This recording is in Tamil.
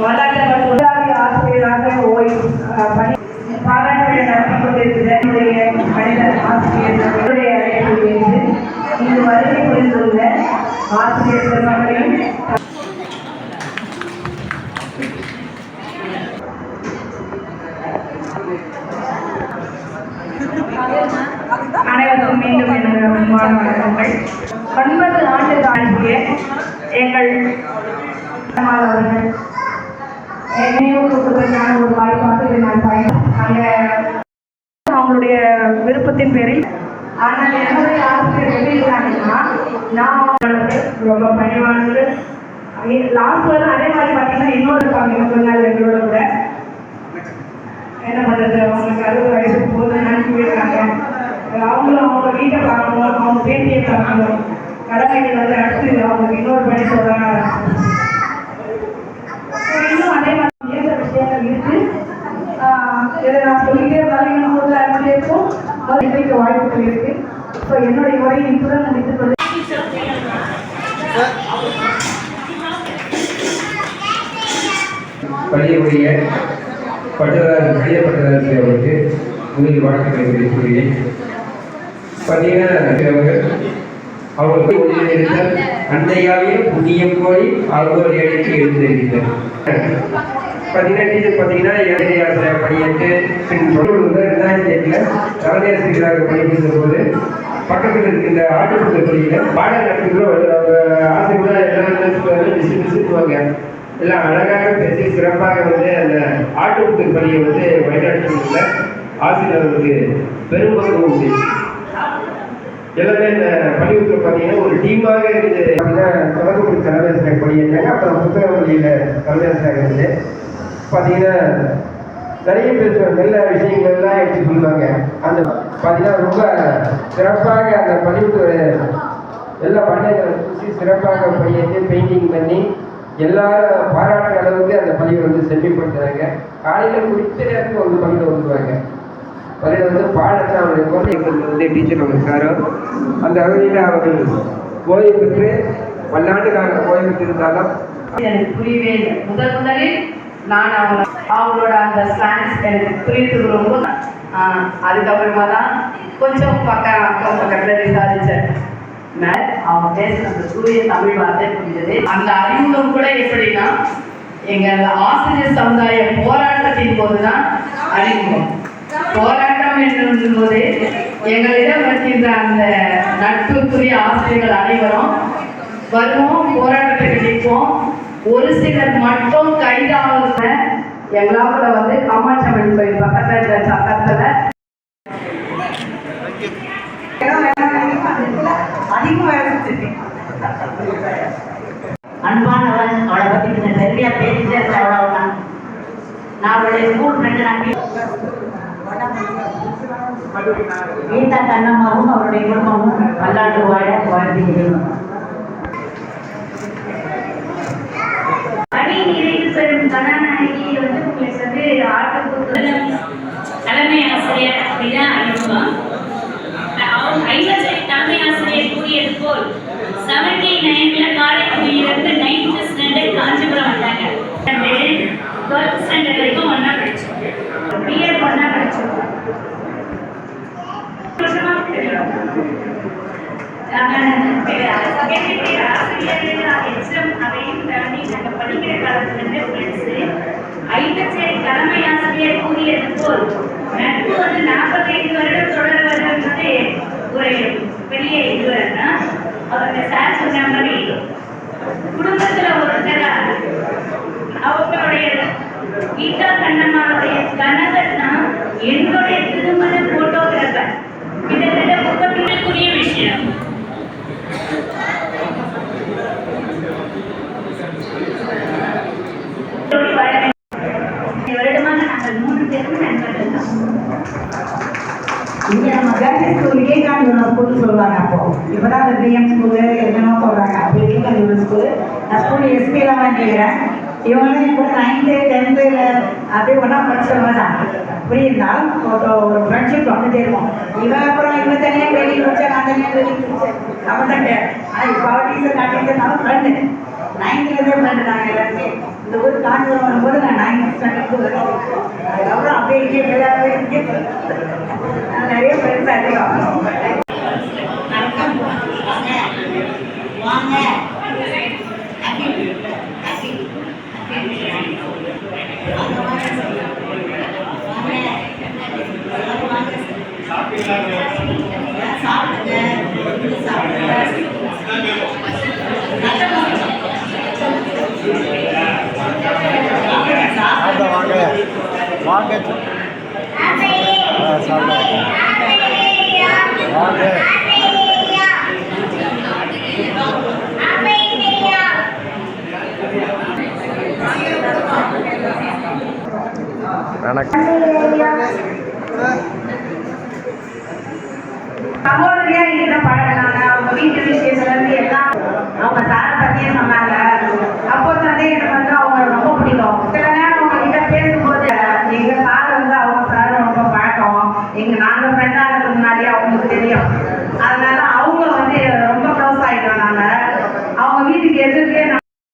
வாடாட்ட பட்டு ஆசிரியராக என்னுடைய வணக்கங்கள் ஒன்பது ஆண்டு தாண்டிய எங்கள் அவர்கள் என்னையும் கொடுப்பதற்கான ஒரு வாய்ப்பாக இதை நான் பயன் அந்த அவங்களுடைய விருப்பத்தின் பேரில். ஆனால் என்னுடைய ஆசிரியர் எப்படி இருக்காங்கன்னா நான் அவங்களுக்கு ரொம்ப பணிவானது. லாஸ்ட் லாஸ்ட்ல அதே மாதிரி பார்த்தீங்கன்னா இன்னொரு இருப்பாங்க கொஞ்ச நாள் எங்களோட கூட. என்ன பண்ணுறது அவங்களுக்கு அறுபது வயசுக்கு போது நினைச்சு போயிருக்காங்க அவங்களும் அவங்க வீட்டை பார்க்கணும் பேட்டியை பார்க்கணும் கடமைகள் வந்து அடுத்து அவங்களுக்கு இன்னொரு பணி சொல்றாங்க. இன்னும் அதே மாதிரி நிறைய விஷயங்கள் இருக்கு. இதை நான் சொல்லிட்டே இருந்தாலும் இன்னும் ஒரு அஞ்சு இருக்கும் அது இன்றைக்கு வாய்ப்புகள் இருக்கு. ஸோ என்னுடைய உரையை இத்துடன் முடித்து கொண்டு பள்ளியுடைய பட்டதாரி பட்டதாரி அவருக்கு முதலில் வணக்கங்களை தெரிவித்துள்ளேன் பார்த்தீங்கன்னா அவர்கள் அவர்களுக்கு ஒளிந்திருந்தால் அன்னையாவே புண்ணியம் கோரி ஆழ்வோர் ஏழைக்கு எழுந்திருக்கிறார் பார்த்தீங்கன்னா டீச்சர் பார்த்தீங்கன்னா ஏழையாசிரியர் பணியேற்று பின் தொடர்ந்து ரெண்டாயிரத்தி எட்டில் பணிபுரிந்த போது பக்கத்தில் இருக்கின்ற ஆட்டுப்புத்த பள்ளியில் பாடம் நடத்துகிற ஆசிரியர் எல்லாம் விசுவாங்க எல்லாம் அழகாக பேசி சிறப்பாக வந்து அந்த ஆட்டுப்புத்த பள்ளியை வந்து வழிநடத்துவதில் ஆசிரியர்களுக்கு பெரும்பங்கு உண்டு. எல்லாமே இந்த பள்ளிக்கூடத்தில் பார்த்தீங்கன்னா ஒரு டீமாக இருக்குது பார்த்தீங்கன்னா தொடர்பு தலைமையாசிரியர் பணியாற்றாங்க அப்புறம் புத்தக வழியில் தலைமையாசிரியர் இருந்து பார்த்தீங்கன்னா நிறைய பேசுவாங்க நல்ல விஷயங்கள்லாம் எடுத்து சொல்லுவாங்க. அந்த பார்த்தீங்கன்னா ரொம்ப சிறப்பாக அந்த பள்ளிக்கூட எல்லா பண்ணைகளை சுற்றி சிறப்பாக பணியாற்றி பெயிண்டிங் பண்ணி எல்லாரும் பாராட்டுற அளவுக்கு அந்த பள்ளியை வந்து செம்மைப்படுத்துறாங்க. காலையில் குறித்த நேரத்துக்கு வந்து பள்ளியில் வந்துருவாங்க. அதில் வந்து பாடத்தை அவருடைய குழந்தைகள் வந்து டீச்சர் அவங்க அந்த வகையில் அவர்கள் ஓய்வு பெற்று பல்லாண்டு கால ஓய்வு பெற்றிருந்தாலும் எனக்கு புரியவே இல்லை. முதல் முதலில் நான் அவங்க அவங்களோட அந்த ஸ்லாங்ஸ் எனக்கு புரியுறதுக்கு ரொம்ப அதுக்கப்புறமா தான் கொஞ்சம் பக்கம் அக்கம் பக்கத்தில் விசாரித்தேன் மேல் அவங்க பேசுன அந்த தூய தமிழ் வார்த்தை புரிஞ்சது. அந்த அறிமுகம் கூட எப்படின்னா எங்கள் ஆசிரியர் சமுதாய போராட்டத்தின் போதுதான் அறிமுகம். போராட்டம் என்னும் போது எங்களிடம் வச்சிருந்த அந்த நட்புக்குரிய ஆசிரியர்கள் அனைவரும் வருவோம் போராட்டத்தை கிடைப்போம் ஒரு சிலர் மட்டும் கைதாகுங்க எங்களால வந்து காமாட்சம்மன் கோயில் பக்கத்துல இருக்கிற சக்கரத்துல அன்பானவன் அவளை பத்தி கொஞ்சம் சரியா பேசிட்டே இருக்க அவ்வளவுதான் நான் அவளுடைய ஸ்கூல் ஃப்ரெண்டு நான் கீதா கண்ணம்மாவும் அவருடைய குடும்பமும் பல்லாண்டு வாழ வாழ்த்துகிறேன் அணி நிறைவு பெறும் கதாநாயகி வந்து உங்களுக்கு வந்து ஆட்டக்கூத்து தலைமை ஆசிரியர் அப்படிதான் அறிமுகம் அவங்க ஐவசை தலைமை ஆசிரியர் கூறியது போல் செவன்டி நைன்ல காரைக்குடியிலிருந்து நைன்த் ஸ்டாண்டர்ட் காஞ்சிபுரம் வந்தாங்க டுவெல்த் ஸ்டாண்டர்ட் வரைக்கும் ஒன்றா படிச்சோம் பிஎட் ஒன்றா படிச்சோம் அதையும் தாண்டி நாங்கள் படிக்கிற ஃப்ரெண்ட்ஸு ஐட்டச்சேரி தலைமை ஆசிரியர் கூறியது போல் நட்பு வந்து நாற்பத்தைந்து வருடம் தொடர்வது ஒரு பெரிய இதுவரைனா அவங்க சார் சொன்ன மாதிரி குடும்பத்துல ஒருத்தரா அவங்களுடைய கீதா கண்ணம்மாவுடைய இங்க நம்ம கேர்ள்ஸ் ஸ்கூல் விவேகானந்தா ஸ்கூல் சொல்லுவாங்க அப்போ. இப்பதான் அந்த பிஎம் ஸ்கூலு என்னமோ சொல்றாங்க அப்போ விவேகானந்தா ஸ்கூல். நான் ஸ்கூல் எஸ்பி வாங்கிக்கிறேன் இவங்களும் இவங்களாம் இப்போ நைன்த்து டென்த்து அப்படியே ஒன்றா படிச்சவங்க தான். புரியுதுனால ஒரு ஒரு ஃப்ரெண்ட்ஷிப் வந்துட்டே இருக்கும். இவன் அப்புறம் இவன் தனியாக வெளியே வச்சா நான் தனியாக வெளியே வச்சேன் அவன் தான் ஆனால் இப்போ அவள் டீச்சர் நான் டீச்சர் ஃப்ரெண்டு நைன்த்துலேருந்தே ஃப்ரெண்டு நாங்கள் எல்லாருமே. இந்த ஊர் காஞ்சிபுரம் வரும்போது நான் நைன்த் ஸ்டாண்டர்ட் அதுக்கப்புறம் அப்படியே இங்கே எல்லாருமே இங்கே நிறைய ஃப்ரெண்ட்ஸ் அதிகம் வாங்க ஹாப்பி ஹாப்பி வாங்க வாங்க. வணக்கம். சகோதரியா இருக்கிற பழகினாங்க அவங்க வீட்டு விஷயத்துல இருந்து எல்லாம் அவங்க பத்தியே சொன்னாங்க. அப்போ வந்து எனக்கு வந்து